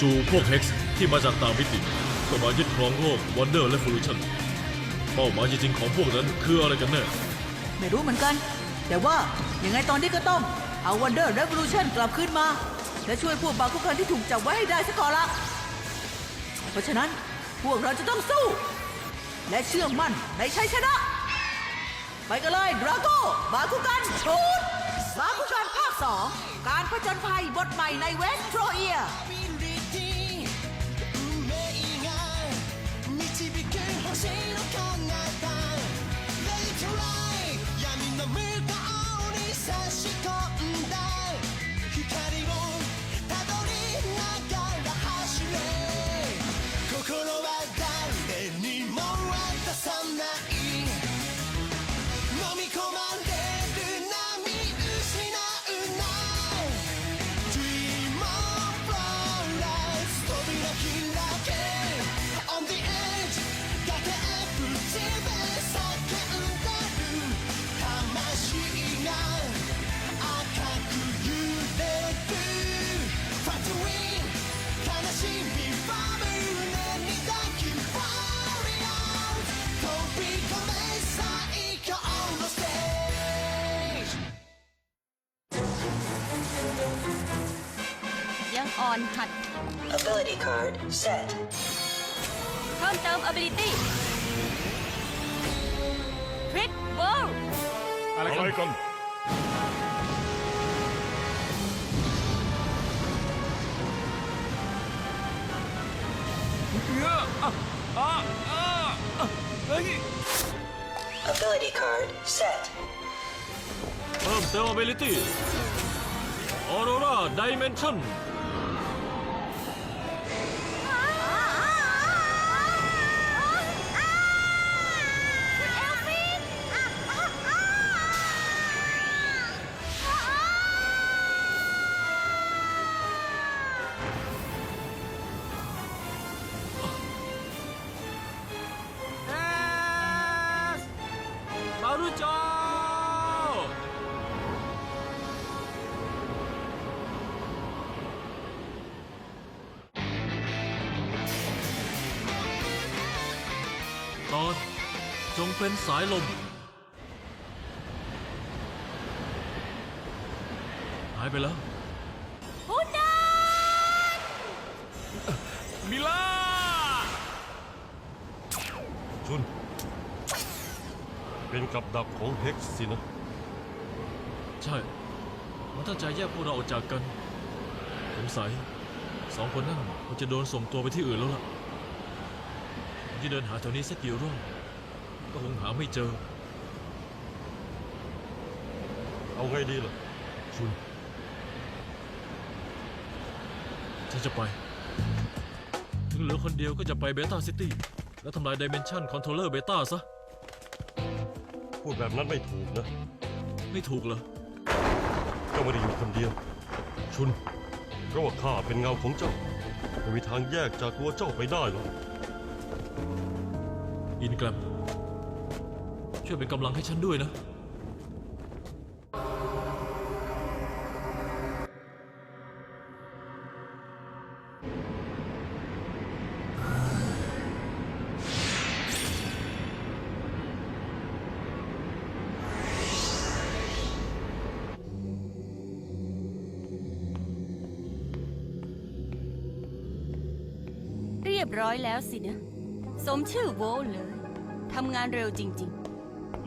จูพวกเฮกซ์ที่มาจากต่างมิติก็มายึดครองโลกวันเดอร์และฟูลูชันเป้าหมายจริงๆของพวกนั้นคืออะไรกันแน่ไม่รู้เหมือนกัน แต่ว่ายังไงตอนนี้ก็ต้องเอา Wonder Revolution กลับคืนมา และช่วยพวกบาคุกันที่ถูกจับไว้ให้ได้ซะก่อนละเพราะฉะนั้นพวกเราจะต้องสู้ และเชื่อมั่นในชัยชนะ ไปกันเลยดราโก้บาคุกันชูดบาคุกันภาค 2 การผจญภัยบทใหม่ในเวสโตรเอีย อ่อนหัด Ability card set. เพิ่มเติม ability คริตเวิลอะไรกัน Ability card set. เพิ่มเติม ability Aurora Dimension เป็นสายลม หายไปแล้วพุดดามิล่าชุน เป็นกับดักของเฮกซ์สินะ ใช่ มันตั้งใจแยกพวกเราออกจากกัน สงสัยสองคนนั่นมันจะโดนส่งตัวไปที่อื่นแล้วล่ะผมจะเดินหาแถวนี้สักกี่รอบ ก็คงหาไม่เจอ เอาไงดีล่ะ ชุน ฉันจะไป ถึงเหลือคนเดียวก็จะไปเบต้าซิตี้ แล้วทำลายดิเมนชันคอนโทรลเลอร์เบต้าซะ พูดแบบนั้นไม่ถูกนะ ไม่ถูกเหรอเจ้าไม่ได้อยู่คนเดียว ชุน เพราะว่าข้าเป็นเงาของเจ้าไม่มีทางแยกจากตัวเจ้าไปได้หรอกอินแกรม ช่วยเป็นกำลังให้ฉันด้วยนะ เรียบร้อยแล้วสินะ สมชื่อโวเลย ทำงานเร็วจริงเห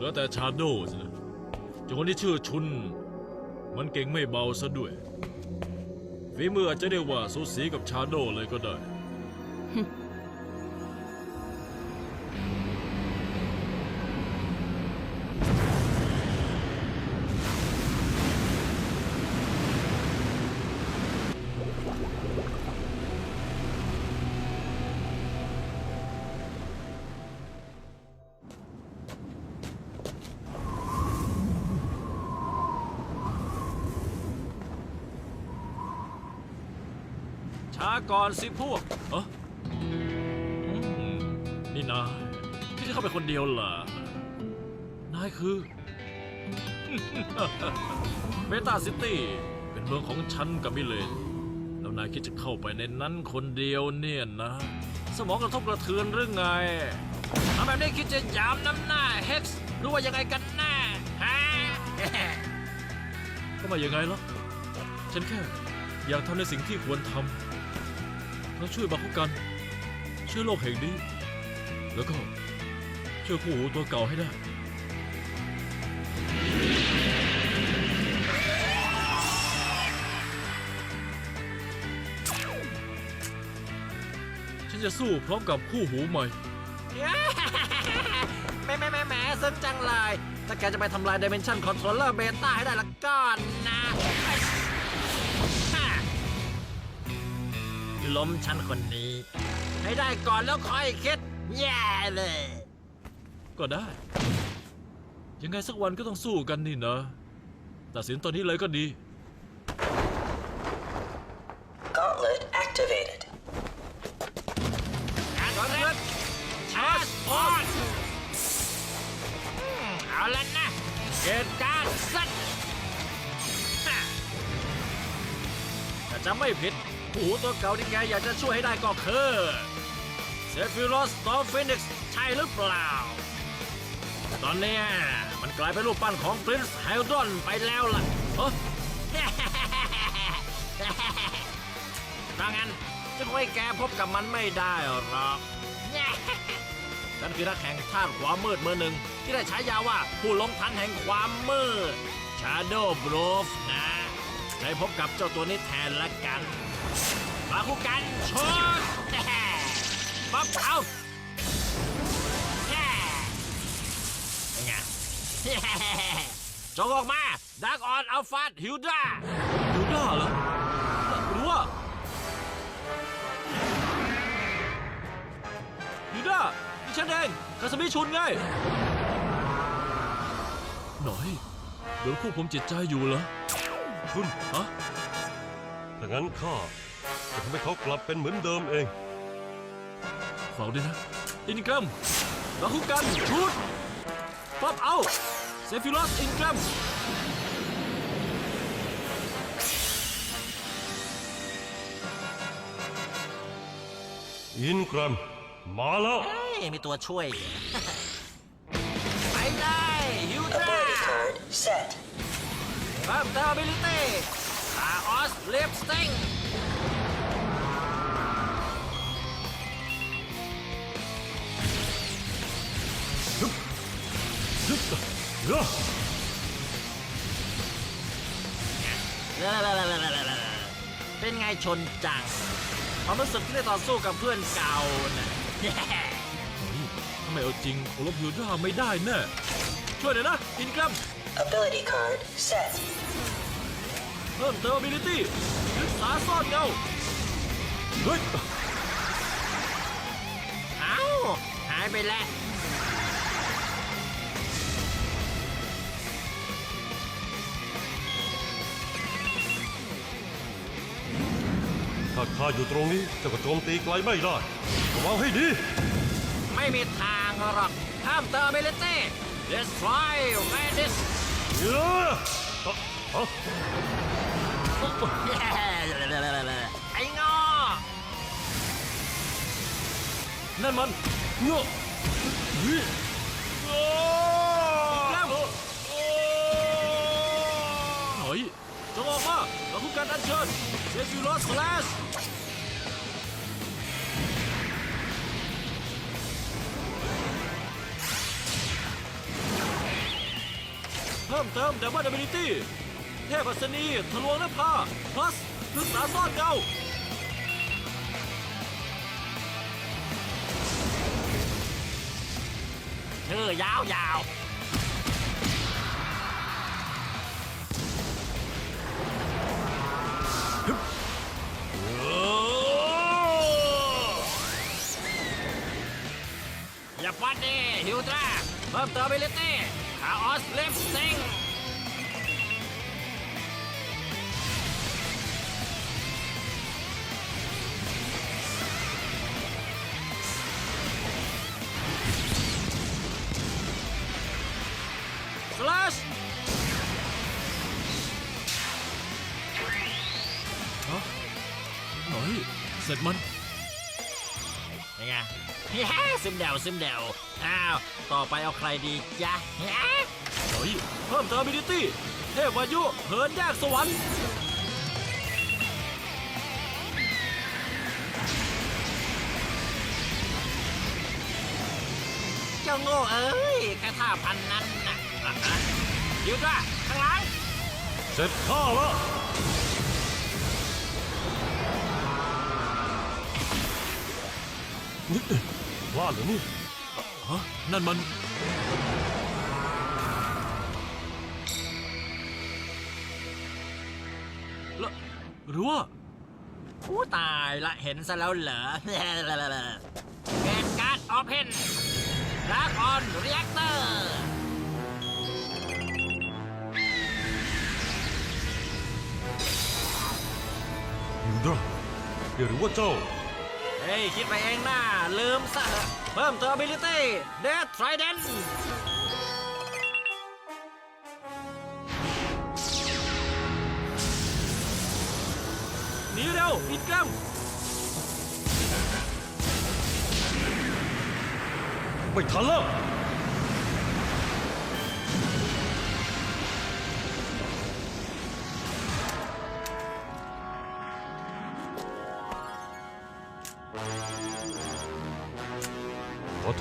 ลือแต่ชาโดสินะเจ้าคนที่ชื่อชุน มันเก่งไม่เบาซะด้วยฝีมืออาจจะเรียกว่าสูสีกับชาโดเลยก็ได้ ช้าก่อนสิพวกเอออืมนี่นายที่จะเข้าไปคนเดียวเหรอนายคือ เบตาซิตี้เป็นเมืองของฉันกับมิเลน แล้วนายคิดจะเข้าไปในนั้นคนเดียวเนี่ยนะ สมองกระทบกระเทือนหรือไงทำแบบนี้คิดจะยามน้ำหน้าเฮ็กซ์หรือว่ายังไงกันแน่ฮะ ก็ไมายังไงล่ะฉันแค่ อยากทำในสิ่งที่ควรทำ แล้วช่วยบาคุกัน ช่วยโลกแห่งนี้ แล้วก็ช่วยคู่หูตัวเก่าให้ได้ ฉันจะสู้พร้อมกับคู่หูใหม่ แหม่แหม่แหม่แหม่สนจังเลย ถ้าแกจะไปทำลาย Dimension Controller Beta ให้ได้ละก่อนนะ ล้มฉันคนนี้ ให้ได้ก่อนแล้วค่อยคิด แย่เลย ก็ได้ ยังไงสักวันก็ต้องสู้กันนี่นะตัดสินตอนนี้เลยก็ดี Gauntlet activated. การเลือกชาร์จออนเอาละนะเกิดการสัตว์ฮะถ้าจะไม่ผิดผู้ หูตัวเก่าที่แกอยากจะช่วยให้ได้ก็คือเซฟิโรสตอฟินิกซ์ใช่หรือเปล่า ตอนเนี้ยมันกลายเป็นรูปปั้นของ Prince h y d r o n ไปแล้วล่ะเฮ้ยถ้างั้นจะคงให้แกพบกับมันไม่ได้หรอกฉันคือนักแข่งท่าตุความมืดมือหนึ่ง ที่ได้ฉายาว่าผู้ลงทันแห่งความมืด Shadow b r o f นะได้พบกับเจ้าตัวนี้แทนละกัน มาคู่กันชนปั๊บเอาแย่ไงจงออกมาดักออนอัลฟาฮิวดาดูด้าเหรอรือว่ายูด้านี่ฉันเองคาสมิชุนไง หน่อยโดนควบคุมจิตใจอยู่เหรอชุนฮะ ถ้างั้นข้าจะทำให้เขากลับเป็นเหมือนเดิมเองฝากด้วยนะอินกรัมบาคุกันชุดป๊อปเอาเซฟิลอสอินกรัมอินกรัมมาแล้ว เอ้ยมีตัวช่วย ไปได้ฮิวดา Ability card set. เพิ่มเติม ability คาออ สลิปสติงเป็นไงชนจังความรู้สึกที่ได้ต่อสู้กับเพื่อนเก่าน่ะทำไมเอาจริงโอลบยูด้าไม่ได้แน่ช่วยหน่อยนะอินกรัม Ability card set. เพิ่มเติม ability ศึกษาซ่อนเงาเฮ้ยเอ้าหายไปแล้ว ถ้าข้าอยู่ตรงนี้เจ้าก็โจมตีไกลไม่ได้ระวังให้ดีไม่มีทางหรอกห้ามเติม ability destroy madness เยอะเอ้าเอ้า ไอ้งอนั่นมันเงาะเฮ้ยแกรมเฮ้ยจงออกมาเราคุกกันอันเชิญเซฟิลอสแลชเพิ่มเติมดับเบิล ability เทพอัศนีทะลวงนภา plus ลึกษาซ่อนเงาชื่อยาวยาวอย่าปัดดิฮิวตราเพิ่มเติม ability คาออสลิฟซิง เดวซึมเดวอ้าว ต่อไปเอาใครดีจ๊ะเฮ้ยเพิ่มเทอร์มินิตี้ เทพวายุเหินแยกสวรรค์เจ้าโง่เอ้ยแค่ท่าพันนั้นนะอะอะหยุดว่าข้างหลังเสร็จข้าแล้วนี่ พลาดเหรือนี่ฮะนั่นมัน แล้วหรือว่า ผู้ตายละเห็นซะแล้วเหรอเกตการ์ดออเพนลากออนเรียกเตอร์ยูดราเดี๋ยวหรือว่าเจ้าเฮ้ย คิดไปเองนะลืมซะเพิ่มตัว ability Death Trident หนีเร็วอินกรัมไม่ทันแล้ว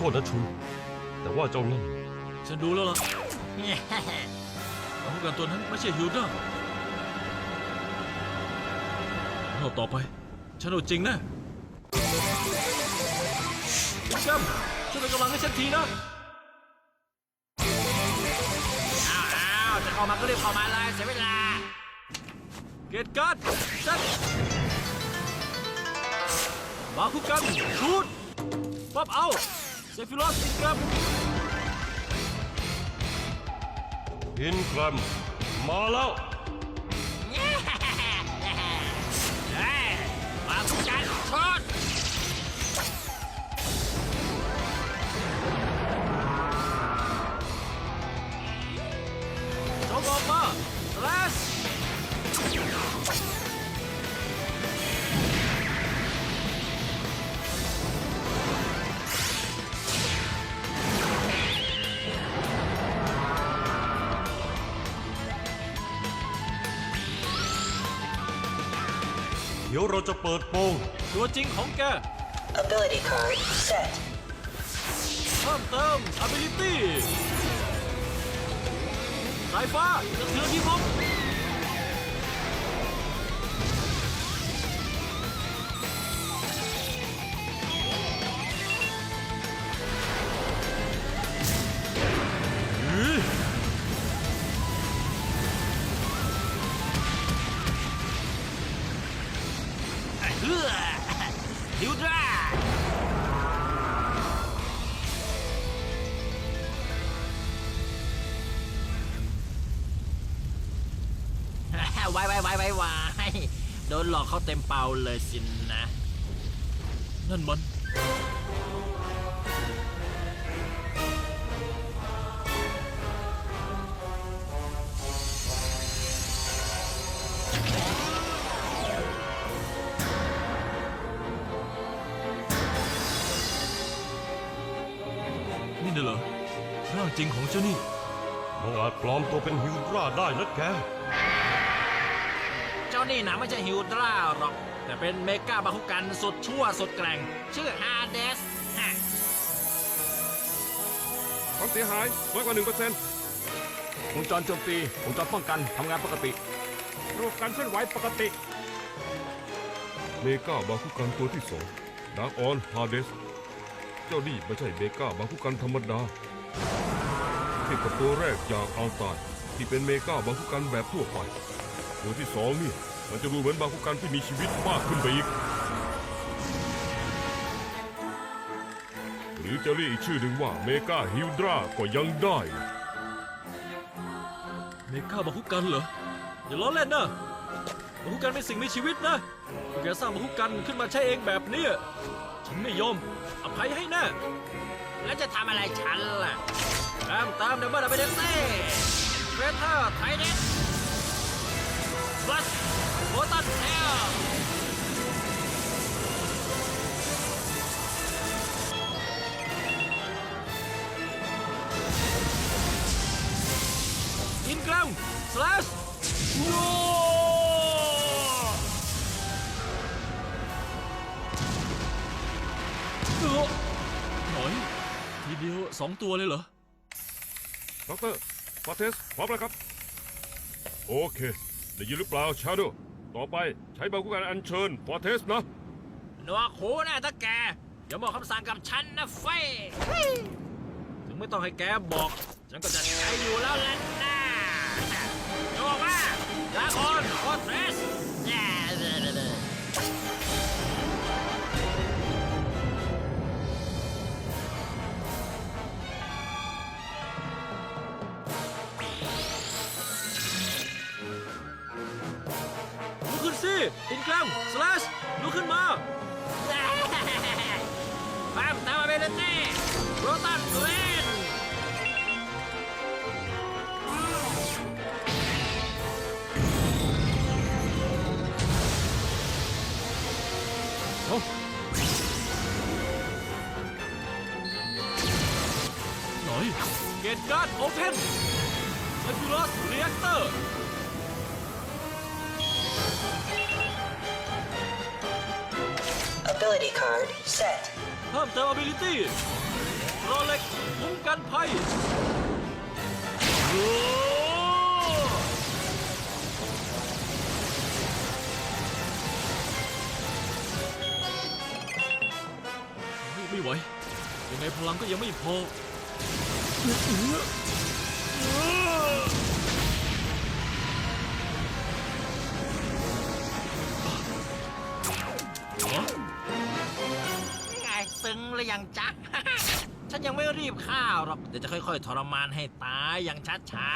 โทษนะชุนแต่ว่าเจ้านั่นฉันดูแล้วล่ะอาวุธกันตัวนั้นไม่ใช่ฮิวด้ารอบต่อไป ฉันเอาจริงแนะกัมช่วยเป็นกำลังให้ฉันทีนะอ้าวอ้าวจะเข้ามาก็รีบเข้ามาเลยเสียเวลา เกตการ์ดจัดมาคุกันชูดป๊อปเอา เซฟิลอสอินกรับ อินแกรมมาแล้ว ดี๋ยวเราจะเปิดโปงตัวจริงของแก Ability card set. เพิ่มเติม ability สายฟ้าจะเทือนที่พบ ฮิวดราไว้ไว้ไว้ไว้ไว้โดนหลอกเขาเต็มเป่าเลยสินนะ นั่นมัน ไม่ใช่ฮิวดราหรอก แต่เป็นเมกาบาคุกันสุดชั่วสุดแกร่ง ชื่อฮาเดสฮะความเสียหายน้อยกว่า1%เปอร์เซ็นต์วงจรโจมตีวงจรป้องกันทำงานปกติ ระบบการเคลื่อนไหวปกติ เมกาบาคุกันตัวที่สองดาร์กออนฮาเดส เจ้านี่ไม่ใช่เมกาบาคุกันธรรมดาเทียบกับตัวแรกจากอัลตานที่เป็นเมกาบาคุกันแบบทั่วไป ตัวที่สองนี่ มันจะดูเหมือนบาคุกันที่มีชีวิตมากขึ้นไปอีก หรือจะเรียกอีกชื่อหนึ่งว่าเมกาฮิวดราก็ยังได้นะเมกาบาคุกันเหรอ อย่าล้อเล่นนะบาคุกันเป็นสิ่งมีชีวิตนะพวกแกสร้างบาคุกันขึ้นมาใช้เองแบบเนี้ยฉันไม่ยอมอภัยให้แน่แล้วจะทำอะไรฉันล่ะเริ่มเติมดับเบิลดับเบิลเต้เฟเธอร์ไทเดนพลัส โบตันแอร์อินกรัมสลัชโยโอ้หอยทีเดียวสองตัวเลยเหรอ ด็อกเตอร์ฟอเทสพร้อมแล้วครับ โอเค ได้ยินหรือเปล่าชาโด ต่อไปใช้บาคุกันอัญเชิญฟาเทสนะหนวกหูแน่ถ้าแกอย่าบอกคำสั่งกับฉันนะเฟยถึงไม่ต้องให้แกบอก ฉันก็จะใช้อยู่แล้วแหละนะโยกมาดาก้อนโคเทส สิอินกรัมสแลชลุกขึ้นมาฟาร์มตามมาเบลเต้โรตันเวนหน่อยเกตการ์ดโอเพนเซฟิลัสเรียกเตอร์ Ability card set. เพิ่มเติม ability รอเล็กคุ้มกันภัยโอ้ไม่ไม่ไหว ยังไงพลังก็ยังไม่พอไง ซึ้งหรือยังจ๊ะ ฉันยังไม่รีบข้าวหรอก เดี๋ยวจะค่อยๆ ทรมานให้ตายอย่างช้า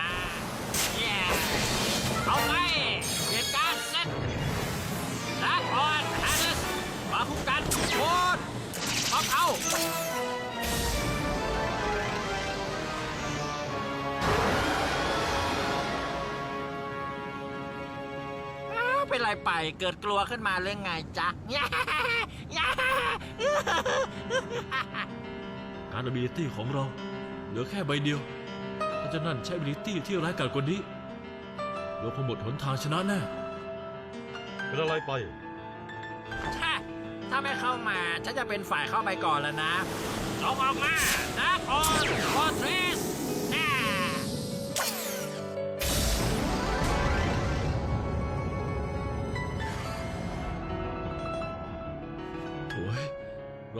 ๆแย่เอาไปเหตุการณ์เสร็จดาร์อนฮาร์ดสมาคุกันโคตรเอาเขาอ้าเป็นไรไปเกิดกลัวขึ้นมาเรื่องไงจ๊ะ การ ability ของเรา เหลือแค่ใบเดียว ถ้าเจะนั่นใช้ ability ที่ร้ายกาจกว่านี้ เราคงหมดหนทางชนะแน่เป็นอะไรไป ถ้าถ้าไม่เข้ามา ฉันจะเป็นฝ่ายเข้าไปก่อนแล้วนะจงออกมาดาร์คออนฟอร์เทรส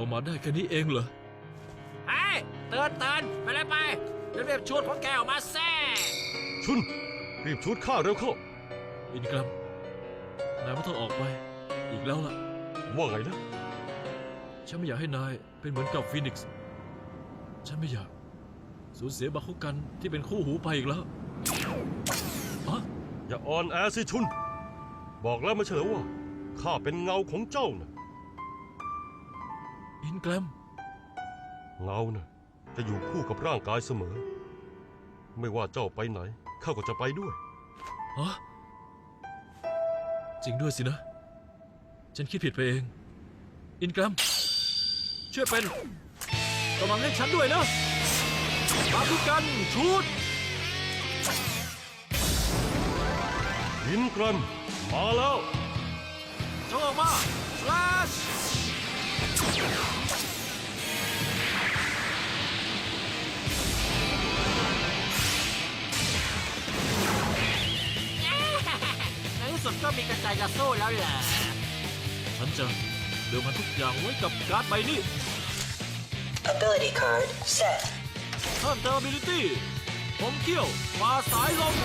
เรามาได้แค่นี้เองเหรอไอ้ยเตือนเตือนไปเลยไปเรียบๆชุดของแกออกมาแซ่ชุน รีบชุดข้าเร็วเข้า อินกรัมนายไม่ต้องออกไป อีกแล้วล่ะ ว่าไงนะ ฉันไม่อยากให้นายเป็นเหมือนกับฟีนิกซ์ ฉันไม่อยาก สูญเสียบาคุกันที่เป็นคู่หูไปอีกแล้วอะอย่าอ่อนแอสิชุน บอกแล้วไม่ใช่เหรอว่าข้าเป็นเงาของเจ้านะ อินกรัมเงานะจะอยู่คู่กับร่างกายเสมอ ไม่ว่าเจ้าไปไหนข้าก็จะไปด้วย ฮะจริงด้วยสินะ ฉันคิดผิดไปเอง อินกรัมช่วยเป็นกำลังให้ฉันด้วยนะบาคุกันชุดอินกรัมมาแล้วจงออกมาสลาช ในที่สุดก็มีกระจายจะสู้แล้วแหละฉันจะเดิมพันทุกอย่างไว้กับการ์ดใบนี้ Ability card set. เพิ่มเติม ability ผมเขี้ยวฟ้าสายลม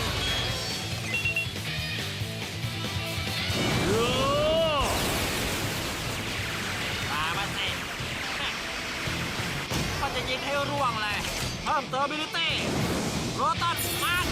ให้ร่วงเลยเพิ่มเติมบิลิตี้โรตันมัน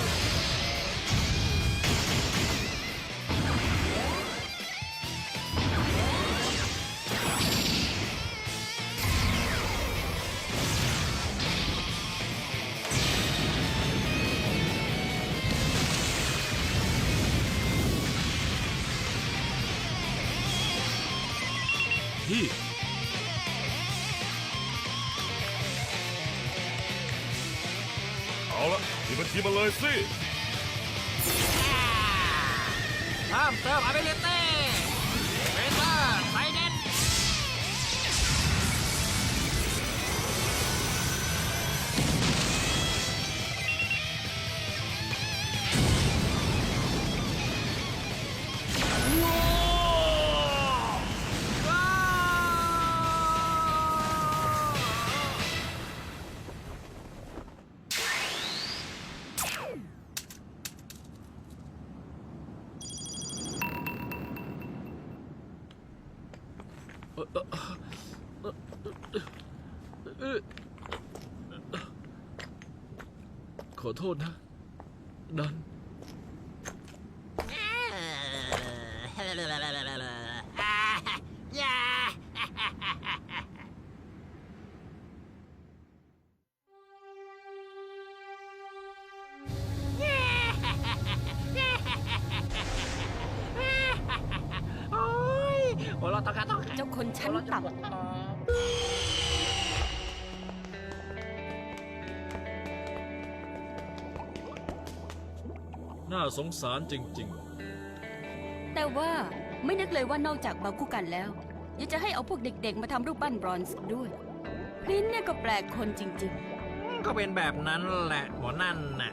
พี่เอาละที มีบัญชีมาเลยสิห้ามเติมอาเบเลเต้ ขอโทษนะ ดัน สงสารจริงำแต่ว่าไม่นึกเลยว่านอกจากบาคุกันแล้ว ยังจะให้เอาพวกเด็กๆ มาทำรูปปั้นบรอนซ์ด้วย พรินเนี่ยก็แปลกคนจริง ก็เป็นแบบนั้นแหละหมอนั่นน่ะ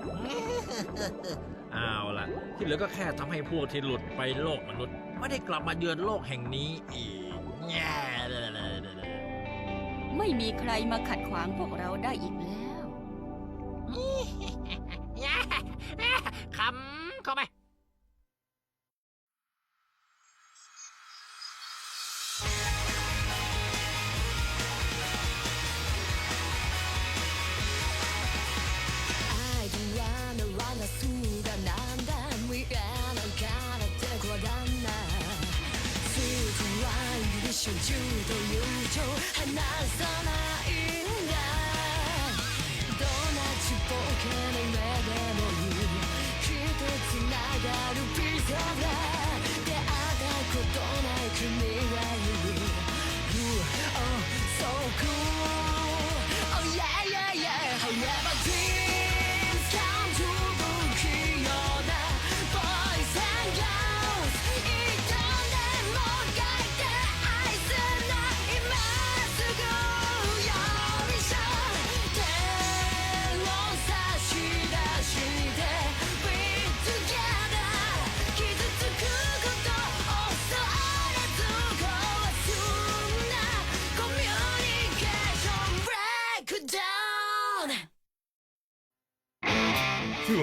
เอาล่ะ ที่เหลือก็แค่ทำให้พวกที่หลุดไปโลกมนุษย์ ไม่ได้กลับมาเยือนโลกแห่งนี้อีกแย่ๆ ไม่มีใครมาขัดขวางพวกเราได้อีกแล้ว คำ เข้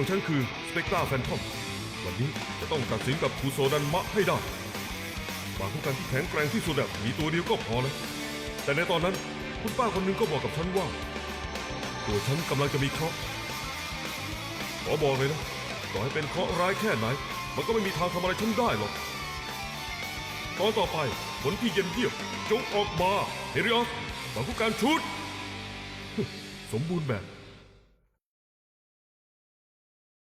ของฉันคือสเปกตราแฟนทอมวันนี้จะต้องตัดสินกับคูโซดันมะให้ได้บางคุกันที่แข็งแกร่งที่สุดอะมีตัวเดียวก็พอแล้วแต่ในตอนนั้นคุณป้าคนหนึงก็บอกกับฉันว่า ตัวฉันกำลังจะมีเคราะห์ขอบอกเลยนะต่อให้เป็นเคราะห์ร้ายแค่ไหน มันก็ไม่มีทางทำอะไรฉันได้หรอกตอนต่อไปผลที่เย็นเยียบจงออกมาเฮริออสบางคุกันชุด สมบูรณ์แบบ